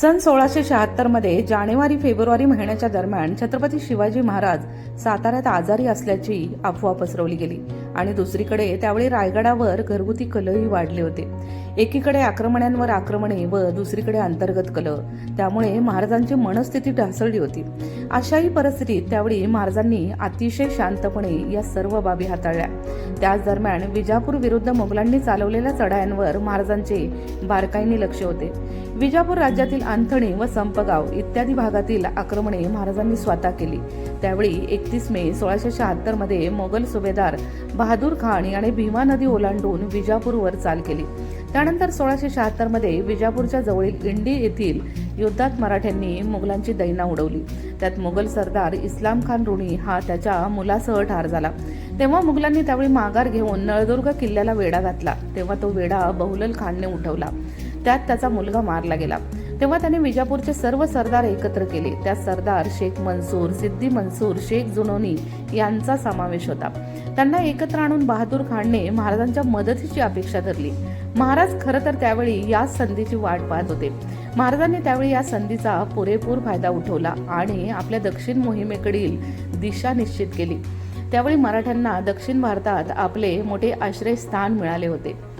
सन सोळाशे शहात्तरमध्ये जानेवारी फेब्रुवारी महिन्याच्या दरम्यान छत्रपती शिवाजी महाराज साताऱ्यात आजारी असल्याची अफवा पसरवली गेली. आणि दुसरीकडे त्यावेळी रायगडावर घरगुती कलहही वाढले होते. एकीकडे आक्रमणांवर आक्रमणे व दुसरीकडे अंतर्गत कलह. त्यामुळे महाराजांची मनस्थिती ढासळली होती. अशाही परिस्थितीत त्यावेळी महाराजांनी अतिशय शांतपणे या सर्व बाबी हाताळल्या. त्याच दरम्यान विजापूर विरुद्ध मोगलांनी चालवलेल्या चढायांवर महाराजांचे बारकाईने लक्ष होते. विजापूर राज्यातील अंथणी व संपगाव इत्यादी भागातील आक्रमणे महाराजांनी स्वतः केली. त्यावेळी एकतीस मे सोळाशे शहात्तरमध्ये मोगल सुभेदार बहादूर खान याने भीमा नदी ओलांडून विजापूरवर चाल केली. त्यानंतर सोळाशे शहात्तरमध्ये विजापूरच्या जवळील इंडी येथील युद्धात मराठ्यांनी मुघलांची दैना उडवली. त्यात मुघल सरदार इस्लाम खान रुणी हा त्याच्या मुलासह ठार झाला. तेव्हा मुघलांनी त्यावेळी माघार घेऊन नळदुर्ग किल्ल्याला वेढा घातला. तेव्हा तो वेढा बहुलल खानने उठवला. त्यात त्याचा मुलगा मारला गेला. तेव्हा त्याने विजापूरचे सर्व सरदार एकत्र केले. त्यात सरदार शेख मंसूर सिद्दी मंसूर शेख जुनोनी यांचा समावेश होता. त्यांना एकत्र आणून बहादूर खानने महाराजांच्या मदतीची अपेक्षा धरली. महाराज खरं तर त्यावेळी याच संधीची वाट पाहत होते. महाराजांनी त्यावेळी या संधीचा पुरेपूर फायदा उठवला आणि आपल्या दक्षिण मोहिमेकडील दिशा निश्चित केली. त्यावेळी मराठ्यांना दक्षिण भारतात आपले मोठे आश्रयस्थान मिळाले होते.